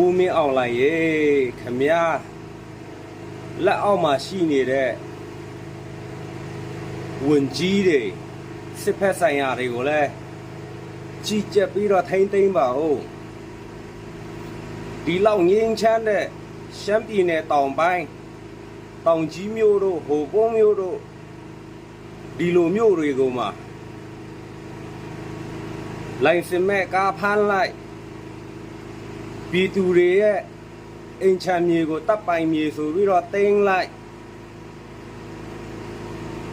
ဦးမင်းအောင်လိုက်ရေခမည်းလက်အောက်မှာရှိနေတဲ့ဝင်ကြီးတွေစစ်ဖက်ဆိုင်ရာတွေကိုလည်းကြီးကြပ်ပြီးတော့ထိမ့်သိမ့်ပါဦးဒီလောက်ငင်းချမ်းတဲ့ရှမ်းပြည်နယ်တောင်ပိုင်းတောင်ကြီးမြို့တို့ဟိုကုန်းမြို့တို့ဒီလိုမြို့တွေကိုမှလိုင်စင်မဲ့ကားဖမ်းလိုက် ပြည်သူတွေရဲ့အင်ချမ်းမြေကိုတပ်ပိုင်မြေဆိုပြီးတော့တင်းလိုက်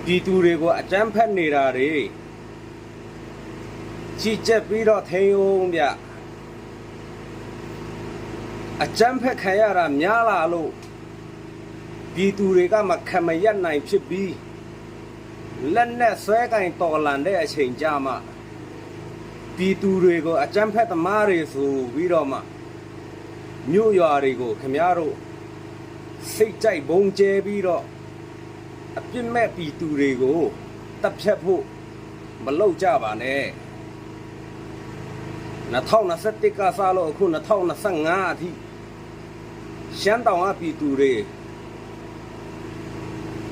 ပြည်သူတွေကိုအကြမ်းဖက်နေတာတွေကြီးကြက်ပြီးတော့ထိန်အောင်ဗျအကြမ်းဖက်ခံရတာများလာလို့ပြည်သူတွေကမခံမရက်နိုင်ဖြစ်ပြီးလက်နဲ့ဆွဲကင်တော်လန်တဲ့အချိန်ကြမှာပြည်သူတွေကိုအကြမ်းဖက်သမားတွေဆိုပြီးတော့မှ မြို့ရွာတွေကိုခမည်းတော်စိတ်ကြိုက်ဘုံကျဲပြီးတော့အပြစ်မဲ့ပြည်သူတွေကိုတပ်ဖြတ်ဖို့မလုပ်ကြပါနဲ့2021ကစားလို့အခု2025အထိရှမ်းတောင်အပြည်သူတွေ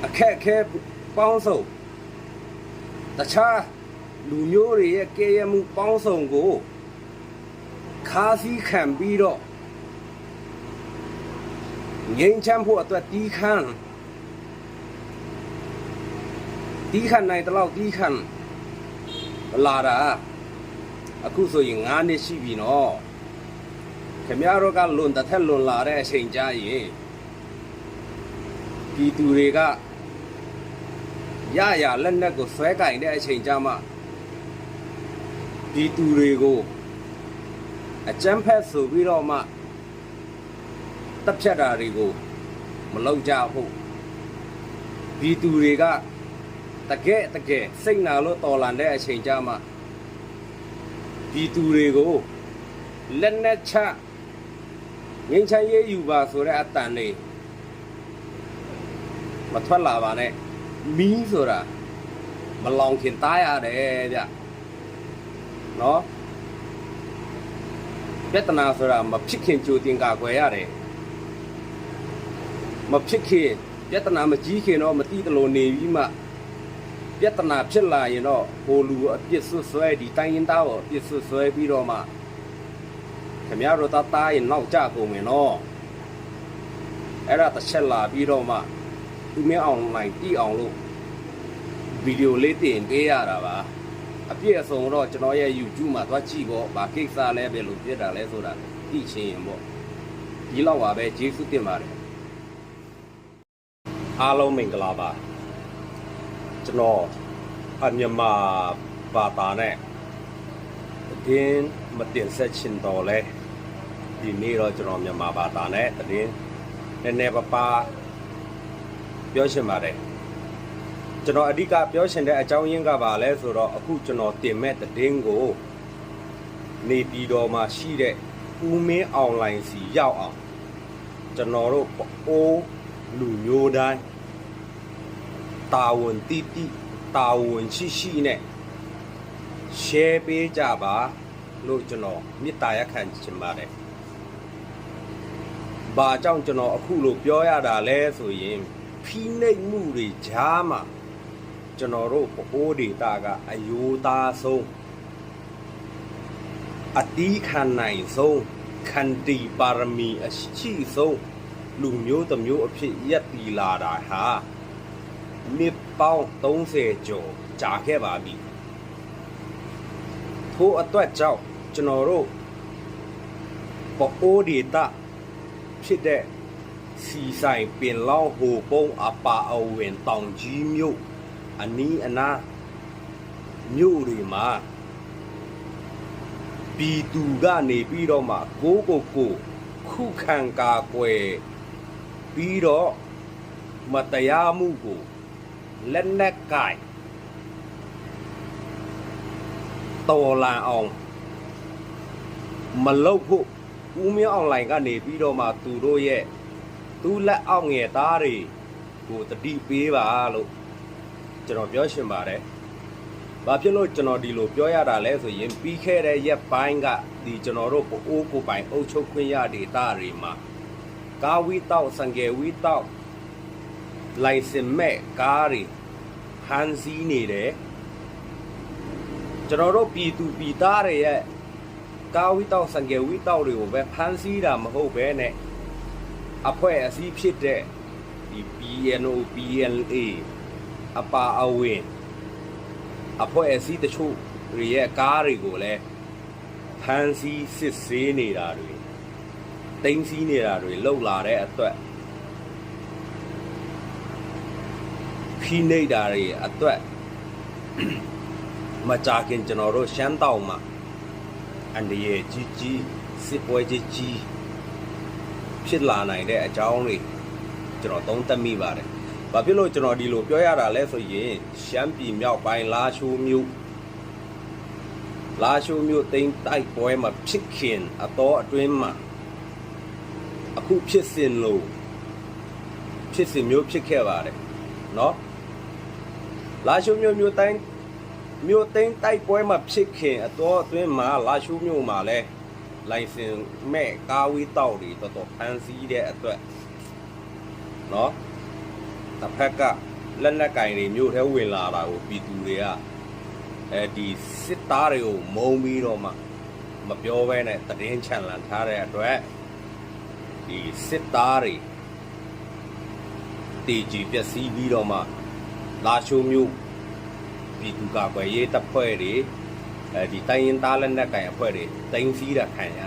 အခက်အခဲပေါင်းစုံတခြားလူမျိုးတွေရဲ့ကဲရမှုပေါင်းစုံကိုခါးစည်းခံပြီးတော့ ငိမ့်ချမ်းဖို့အတွက်တီးခန့်တီးခန့်နိုင်တလောက်တီးခန့်လာတာအခုဆိုရင်9နှစ်ရှိပြီနော်ခင်ဗျားတို့ကလွန်တစ်ထက်လွန်လာတဲ့အချိန်ကြာရင်ပြည်သူတွေကရရလက်နက်ကိုဆွဲကင်တဲ့အချိန်ကြာမှပြည်သူတွေကိုအကြမ်းဖက်ဆိုပြီးတော့မှ တပ်ဖြတ်တာတွေကိုမလုပ်ကြဘူးဒီသူတွေကတကယ်တကယ်စိတ်နာလို့တော်လန်တဲ့အချိန်ကြမှာဒီသူတွေကိုလက်နဲ့ချငင်းချမ်းရေးယူပါဆိုတဲ့အတန်လေးမထွက်လာပါနဲ့မီးဆိုတာမလောင်ခင်တားရတယ်ဗျနော်ပြဿနာဆိုတာမဖြစ်ခင်ကြိုတင်ကာကွယ်ရတယ် မဖြစ်ခင်ပြဿနာမကြီးခင်တော့မတိတလို့နေပြီးမှပြဿနာဖြစ်လာရင်တော့ဟိုလူအပြစ်ဆွတ်ဆွဲဒီတိုင်းရင်သားကိုအပြစ်ဆွတ်ဆွဲပြီးတော့မှခင်ဗျားတို့သားသားရင်နောက်ကြကုန်မယ်နော်အဲ့ဒါတစ်ချက်လာပြီးတော့မှသူမင်းအောင်လိုက်တီးအောင်လို့ဗီဒီယိုလေးတင်ပေးရတာပါအပြည့်အစုံတော့ကျွန်တော်ရဲ့ YouTube မှာသွားကြည့်ပေါ့ဗာကိစ္စလဲပဲလို့ပြတာလဲဆိုတာသိချင်းရင်ပေါ့ဒီလောက်ပါပဲကျေးဇူးတင်ပါတယ် အားလုံးမင်္ဂလာပါကျွန်တော်အမြန်မာဘာသာနဲ့တည်င်းမတင်ဆက်ချင်တော့လဲဒီနေ့တော့ကျွန်တော်မြန်မာဘာသာနဲ့တည်င်းနည်းနည်းပါးပါးပြောချင်ပါတယ်ကျွန်တော်အဓိကပြောချင်တဲ့အကြောင်းရင်းကပါလဲဆိုတော့အခုကျွန်တော်တင်မဲ့တည်င်းကိုနေပြည်တော်မှာရှိတဲ့ဦးမင်းအွန်လိုင်းစီရောက်အောင်ကျွန်တော်တို့အိုး လူမျိုးတိုင်းတာဝန်တိတိတာဝန်ရှိရှိနဲ့ share ပေးကြပါလို့ကျွန်တော်မေတ္တာရက်ခံချင်ပါတယ်။ဘာကြောင့်ကျွန်တော်အခုလိုပြောရတာလဲဆိုရင်ဖိနှိပ်မှုတွေကြားမှာကျွန်တော်တို့အိုးဒေတာကအယိုးသားဆုံးအတီးခံနိုင်ဆုံးခန္တီပါရမီအရှိဆုံး လူမျိုးတစ်မျိုးအဖြစ်ရက်တီလာတာဟာနှစ်ပေါင်း30ကျော်ကြာခဲ့ပါပြီထို့အတွက်ကြောင့်ကျွန်တော်တို့ပအိုးဒေတာဖြစ်တဲ့စီဆိုင်ပင်လောင်းဟိုပုံးအပါအဝင်တောင်ကြီးမြို့အနီးအနားမြို့တွေမှာပြည်သူကနေပြီးတော့မှကိုးကိုကိုခုခံကာကွယ် ပြီးတော့မတရားမှုကိုလက်နက်ကင်တော်လန်အောင်မလုတ်ဖို့ဦးမင်းအွန်လိုင်းကနေပြီးတော့မှသူတို့ရဲ့သူလက်အောက်ငယ်သားတွေကိုတတိပေးပါလို့ကျွန်တော်ပြောရှင်ပါတယ်ဘာဖြစ်လို့ကျွန်တော်ဒီလိုပြောရတာလဲဆိုရင်ပြီးခဲ့တဲ့ရက်ပိုင်းကဒီကျွန်တော်တို့ကိုအိုးကိုပိုင်အုပ်ချုပ်ခွင့်ရဒေတာတွေမှာ ကာဝီတောက်စံငယ်ဝီတောက်လိုင်စင်မဲ့ကားတွေဟန်စီးနေတယ်ကျွန်တော်တို့ပြည်သူပြည်သားတွေရဲ့ကာဝီတောက်စံငယ်ဝီတောက်တွေကိုပဲဖန်စီးတာမဟုတ်ပဲနဲ့အဖွဲ့အစည်းဖြစ်တဲ့ဒီ BNO PLA အပါအဝင်အဖွဲ့အစည်းတချို့တွေရဲ့ကားတွေကိုလည်းဖမ်းဆီးစစ်ဆေးနေတာတွေ တင်းစီးနေတာတွေလှုပ်လာတဲ့အတွက်ဖိနေတာတွေအတွက်မကြခင်ကျွန်တော်တို့ရှမ်းတောင်မှာအန်ဒီရဲ့ကြီးကြီးစစ်ပွဲကြီးကြီးဖြစ်လာနိုင်တဲ့အကြောင်းတွေကျွန်တော်သုံးသပ်မိပါတယ်။ဘာဖြစ်လို့ကျွန်တော်ဒီလိုပြောရတာလဲဆိုရင်ရှမ်းပြည်မြောက်ပိုင်းလာရှိုးမြို့လာရှိုးမြို့တိမ်တိုက်ပွဲမှာဖြစ်ခင်အတော်အတွင်းမှာအ ခုဖြစ်စဉ်လို့ဖြစ်စဉ်မျိုးဖြစ်ခဲ့ပါတယ်เนาะလာရှိုးမြို့မြို့တိုင်းမြို့သိမ်းတိုက်ပွဲမှာဖြစ်ခင်အတော်အတွင်းမှာလာရှိုးမြို့မှာလဲလိုင်စင်မဲ့ကာဝီတောက်တွေတော်တော်ဖန်ဆီးတဲ့အတွက်เนาะတစ်ဖက်ကလက်နက်ကင်တွေမြို့ထဲဝင်လာတာကိုပြည်သူတွေကအဲဒီစစ်သားတွေကိုမုံပြီးတော့မှမပြောဘဲနဲ့တရင်ချန်လန်ထားတဲ့အတွက် ဒီစစ်သားတွေတီကြီးပျက်စီးပြီးတော့မှလာရှိုးမြို့ပြည်သူ့ကာကွယ်ရေးတပ်ဖွဲ့တွေအဲဒီတိုင်းရင်သားလက်နက်ကင်အဖွဲ့တွေတင်းစီးတာခံရ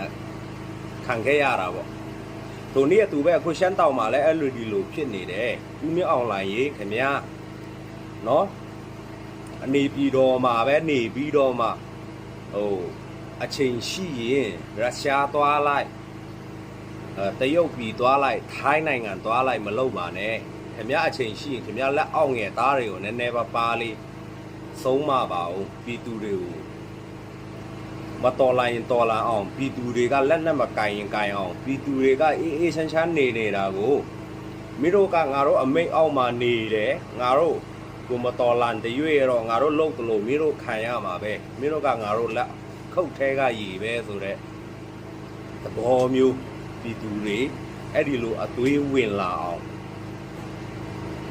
ခံခဲ့ရတာပေါ့သူနေ့ကသူပဲအခုရှမ်းတောင်မှာလည်းအဲ့လိုဒီလိုဖြစ်နေတယ်ဦးမျိုးအောင်လိုင်းရေးခင်ဗျာနော်အနေပြည်တော်မှာပဲနေပြီးတော့မှဟိုအချိန်ရှိရင်ရုရှားသွားလိုက်အဲ တရုတ်ပြည်သွားလိုက်ထိုင်းနိုင်ငံသွားလိုက်မလုပ်ပါနဲ့ခင်ဗျာအချိန်ရှိရင်ခင်ဗျာလက်အောက်ငယ်သားတွေကိုနည်းနည်းပါပါလေးဆုံးမပါအောင်ပြည်သူတွေကိုမတော်လိုက်ရင်တော်လာအောင်ပြည်သူတွေကလက်နက်မကင်ရင်ကင်အောင်ပြည်သူတွေကအေးအေးချမ်းချမ်းနေနေတာကိုမိတို့ကငါတို့အမိတ်အောက်မှာနေတယ်ငါတို့ကိုမတော်လန်တရွေ့တော့ငါတို့လုံတလို့မိတို့ခံရမှာပဲမိတို့ကငါတို့လက်ခုတ်ထဲကရည်ပဲဆိုတော့သဘောမျိုး ပြည်သူတွေအဲ့ဒီလိုအသွေးဝင်လာအောင်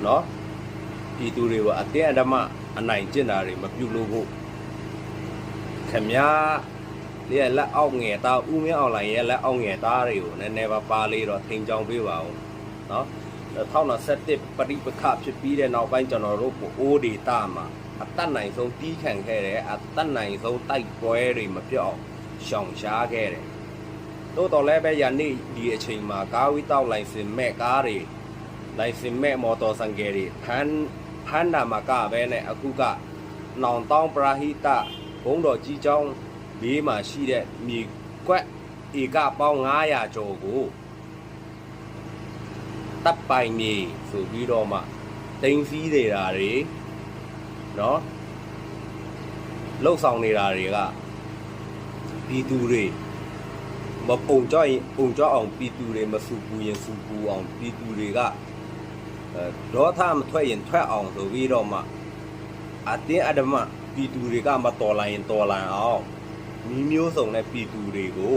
เนาะပြည်သူတွေကိုအတင်းအဓမ္မအနိုင်ကျင့်တာတွေမပြုလို့ဖို့ခမညာဒီလက်အောက်ငယ်သားဦးမင်းအောင်လိုင်းရဲ့လက်အောက်ငယ်သားတွေကိုနည်းနည်းပါပါလေးတော့ထင်ကြောင်ပေးပါဦးเนาะ2021ပရိပခဖြစ်ပြီးတဲ့နောက်ပိုင်းကျွန်တော်တို့ကိုအိုးဒေတာမှာအတတ်နိုင်ဆုံးတီးခံခဲ့တယ်အတတ်နိုင်ဆုံးတိုက်ပွဲတွေမပြောက်ရှောင်ရှားခဲ့တယ် တိုးတော်လည်းပဲယနေ့ဒီအချိန်မှာကားဝီတောက်လိုင်စင်မဲ့ကားတွေလိုင်စင်မဲ့မော်တော်ဆိုင်ကယ်တွေဖမ်းဖမ်းတာမှာကပဲနဲ့အခုကနောင်တောင်းပရာဟိတဘုံတော်ကြီးကျောင်းဘေးမှာရှိတဲ့မြေကွက်ဧကပေါင်း900ကျော်ကိုတပ်ပိုင်မြေဆိုပြီးတော့မှတင်းစည်းနေတာတွေနော်လှုပ်ဆောင်နေတာတွေကပြည်သူတွေ မပုံကြောက်ရင်ပုံကြောက်အောင်ပြည်သူတွေမစူပူရင်စူပူအောင်ပြည်သူတွေကအဲဒေါသမထွက်ရင်ထွက်အောင်ဆိုပြီးတော့မှအတင်းအဓမ္မပြည်သူတွေကမတော်လိုက်ရင်တော်လန်အောင်မိမျိုးစုံတဲ့ပြည်သူတွေကို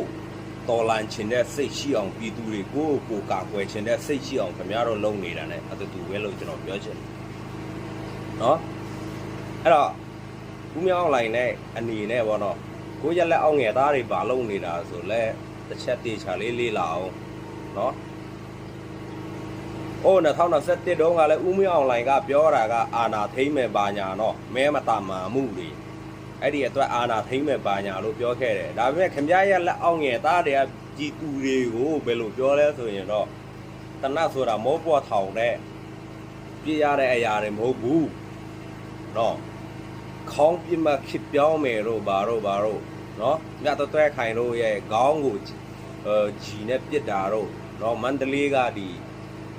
တော်လန်ချင်တဲ့စိတ်ရှိအောင်ပြည်သူတွေကိုကိုကာကွယ်ချင်တဲ့စိတ်ရှိအောင်ခင်ဗျားတို့လုပ်နေတာ ਨੇ အတူတူပဲလို့ကျွန်တော်ပြောချင်တယ်နော်အဲ့တော့ဦးမြောင်းလိုက်နဲ့အနေနဲ့ပေါ့နော်ကိုရက်လက်အောင်ငယ်သားတွေပါလုံနေတာဆိုလဲ တစ်ချက်တေချာလေးလေးလာအောင်နော်အိုး2021တုန်းကလည်းဦးမြောင်းလိုက်ကပြောတာကအာနာထိမ့်မဲ့ပါညာနော်မဲမတာမာမှုတွေအဲ့ဒီအတွက်အာနာထိမ့်မဲ့ပါညာလို့ပြောခဲ့တယ်ဒါပေမဲ့ခင်ဗျားရက်လက်အောင်ငယ်သားတွေကကြည်သူတွေကိုဘယ်လိုပြောလဲဆိုရင်တော့တနတ်ဆိုတာမောပွားထောင်တဲ့ပြရတဲ့အရာတွေမဟုတ်ဘူးနော်ခေါင်းပြမခစ်ပြောင်းမယ်တို့ဘာတို့ဘာတို့ နော်မြတ်တွဲခိုင်တို့ရဲ့ခေါင်းကိုအဲဂျီနဲ့ပြစ်တာတို့နော်မန္တလေးကဒီ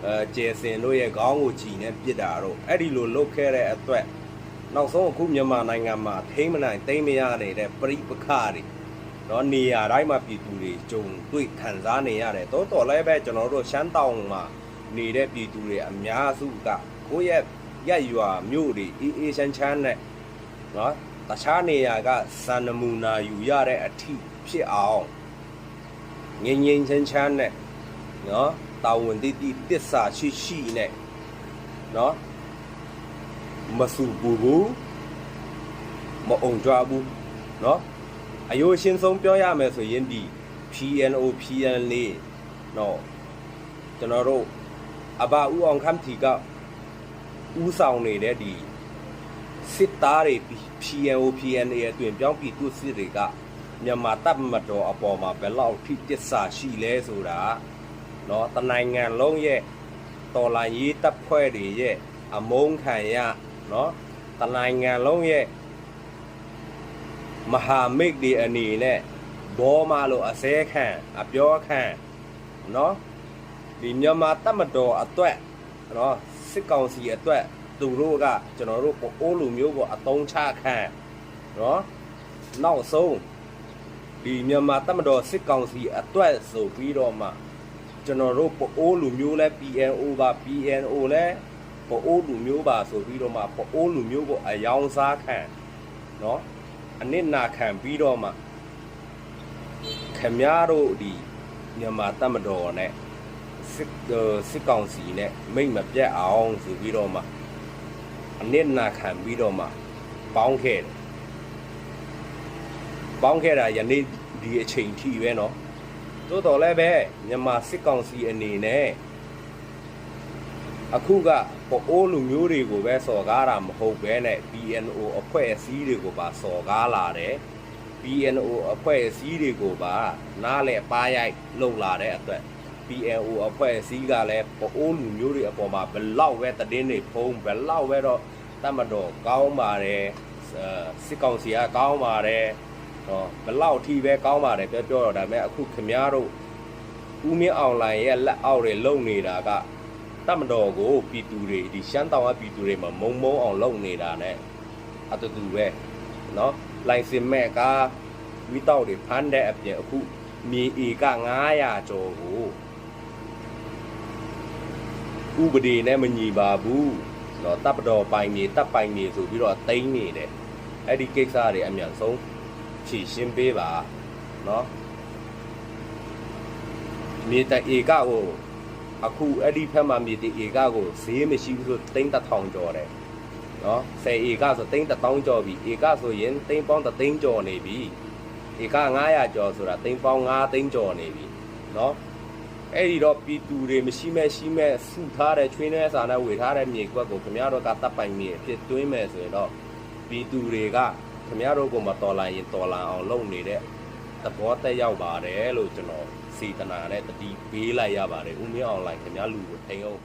အဲကျယ်စင်တို့ရဲ့ခေါင်းကိုဂျီနဲ့ပြစ်တာတို့အဲ့ဒီလိုလုပ်ခဲ့တဲ့အတွက်နောက်ဆုံးအခုမြန်မာနိုင်ငံမှာထိမ့်မနိုင်တိမ့်မရနေတဲ့ပြိပခတွေနော်နေရာတိုင်းမှာပြည်သူတွေကြုံတွေ့ခံစားနေရတယ်တော်တော်လည်းပဲကျွန်တော်တို့ရှမ်းတောင်မှာနေတဲ့ပြည်သူတွေအများစုကကိုယ့်ရဲ့ရက်ရွာမြို့တွေအေးအေးချမ်းချမ်းနဲ့နော် တခြားနေရာကစံနမူနာယူရတဲ့အထိဖြစ်အောင်ငြိမ်ငြိမ်ချမ်းချမ်းနဲ့နော်တာဝန်တိတိတစ္ဆာရှိရှိနဲ့နော်မဆူဘူးဘူးမအောင်ကြဘူးနော်အယိုးရှင်းဆုံးပြောရမယ်ဆိုရင်ဒီ PNO PNL နော်ကျွန်တော်တို့အဘဦးအောင်ခမ်းတီကဦးဆောင်နေတဲ့ဒီ စစ်သားတွေ PNO PNA အတွင်ပြောင်းပြည်သူစစ်တွေကမြန်မာတပ်မတော်အပေါ်မှာဘယ်လောက်ထိတစ္ဆာရှိလဲဆိုတာเนาะတနိုင်ငံလုံးရဲ့တော်လိုင်းရေးတပ်ဖွဲ့တွေရဲ့အမုန်းခံရเนาะတနိုင်ငံလုံးရဲ့မဟာမိတ်တွေအနေနဲ့ဘောမလို့အစဲခံအပြောခံเนาะဒီမြန်မာတပ်မတော်အတွက်เนาะစစ်ကောင်စီအတွက် သူတို့ကကျွန်တော်တို့အိုးလူမျိုးကိုအတုံးချခံเนาะနောက်ဆုံးဒီမြန်မာတပ်မတော်စစ်ကောင်စီအတွက်ဆိုပြီးတော့မှကျွန်တော်တို့ပိုးလူမျိုးလဲ PNO ပါ PNO လဲပိုးလူမျိုးပါဆိုပြီးတော့မှပိုးလူမျိုးကိုအယောင်စားခံเนาะအနစ်နာခံပြီးတော့မှခမည်းတော်ဒီမြန်မာတပ်မတော်နဲ့စစ်စစ်ကောင်စီနဲ့မိတ်မပြတ်အောင်ဆိုပြီးတော့မှ အနစ်နာခံပြီးတော့မှပေါင်းခဲ့တယ်ပေါင်းခဲ့တာယနေ့ဒီအချိန်ထိပဲเนาะတိုးတော်လည်းပဲမြန်မာစစ်ကောင်စီအနေနဲ့အခုကပိုးလူမျိုးတွေကိုပဲစော်ကားတာမဟုတ်ပဲနဲ့ BNO အဖွဲ့အစည်းတွေကိုပါစော်ကားလာတယ် BNO အဖွဲ့အစည်းတွေကိုပါနားလဲပါရိုက်လုံလာတဲ့အတွက် BNO အဖွဲ့အစည်းကလည်းပိုးလူမျိုးတွေအပေါ်မှာဘယ်လောက်ပဲတည်င်းနေဖုံးဘယ်လောက်ပဲတော့တတ်မတော်ကောင်းပါတယ်စစ်ကောင်စီကကောင်းပါတယ်ဟောဘယ်လောက်ထိပဲကောင်းပါတယ်ပြောပြောတော့ဒါပေမဲ့အခုခမားတို့ဦးမင်းအောင်လိုင်ရဲ့လက်အောက်တွေလုံနေတာကတတ်မတော်ကိုပြည်သူတွေဒီရှမ်းတောင်ကပြည်သူတွေမှာမုံမုံအောင်လုံနေတာ ਨੇ အတူတူပဲเนาะလိုင်စင်မဲ့ကဝီတောက်တွေဖမ်းတဲ့အပြင်အခုမြေဧက900ကျော်ကို ဥပဒေနဲ့မညီပါဘူးနော်တပ်ပတော်ပိုင်နေတပ်ပိုင်နေဆိုပြီးတော့တိမ့်နေတယ်အဲ့ဒီကိစ္စတွေအမြန်ဆုံးဖြေရှင်းပေးပါနော်မြေတဧကကိုအခုအဲ့ဒီဖက်မှာမြေတဧကကိုဈေးမရှိဘူးဆိုတိမ့်တထောင်ကျော်တယ်နော်10ဧကဆိုတိမ့်တထောင်ကျော်ပြီဧကဆိုရင်တိမ့်ပေါင်းတသိန်းကျော်နေပြီဧက900ကျော်ဆိုတာတိမ့်ပေါင်း9သိန်းကျော်နေပြီနော် အဲ့ဒီတော့ပြည်သူတွေမရှိမဲ့ရှိမဲ့စုထားတဲ့ချွေးနှဲစာနဲ့ဝေထားတဲ့မြေကွက်ကိုခင်ဗျားတို့ကတပ်ပိုင်မြေအဖြစ်တွင်းမယ်ဆိုရင်တော့ပြည်သူတွေကခင်ဗျားတို့ကမတော်လာရင်တော်လာအောင်လုပ်နေတဲ့သဘောတက်ရောက်ပါတယ်လို့ကျွန်တော်စေတနာနဲ့တတိပေးလိုက်ရပါတယ်ဦးမင်းအွန်လိုင်းခင်ဗျားလူကိုထိန်အောင်